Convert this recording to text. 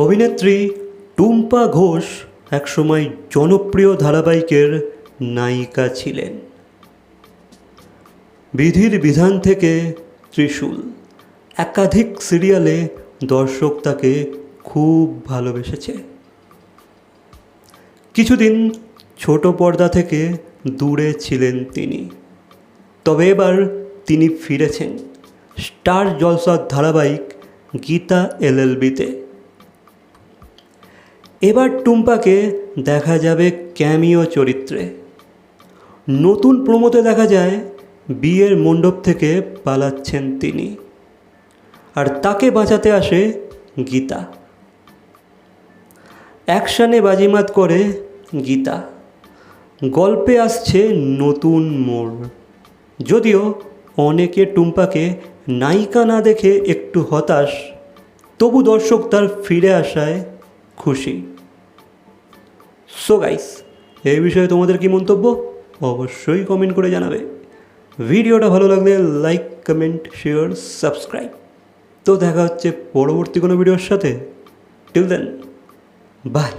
অভিনেত্রী টুম্পা ঘোষ একসময় জনপ্রিয় ধারাবাহিকের নায়িকা ছিলেন। বিধির বিধান থেকে ত্রিশূল, একাধিক সিরিয়ালে দর্শক তাকে খুব ভালোবেসেছে। কিছুদিন ছোট পর্দা থেকে দূরে ছিলেন তিনি। তবে এবার তিনি ফিরেছেন। স্টার জলসার ধারাবাহিক গীতা এলএলবিতে এবার টুম্পাকে দেখা যাবে ক্যামিও চরিত্রে। নতুন প্রমোতে দেখা যায়, বিয়ের মণ্ডপ থেকে পালাচ্ছেন তিনি। আর তাকে বাঁচাতে আসে গীতা। অ্যাকশানে বাজিমাত করে গীতা। গল্পে আসছে নতুন মোড়। যদিও অনেকে টুম্পাকে নায়িকা না দেখে একটু হতাশ, তবু দর্শক তার ফিরে আসায় খুশি। সো গাইস এই বিষয়ে তোমাদের কি মন্তব্য? অবশ্যই কমেন্ট করে জানাবে। ভিডিওটা ভালো লাগলে লাইক কমেন্ট শেয়ার সাবস্ক্রাইব তো দেখা হচ্ছে পরবর্তী কোনো ভিডিওর সাথে। Till then by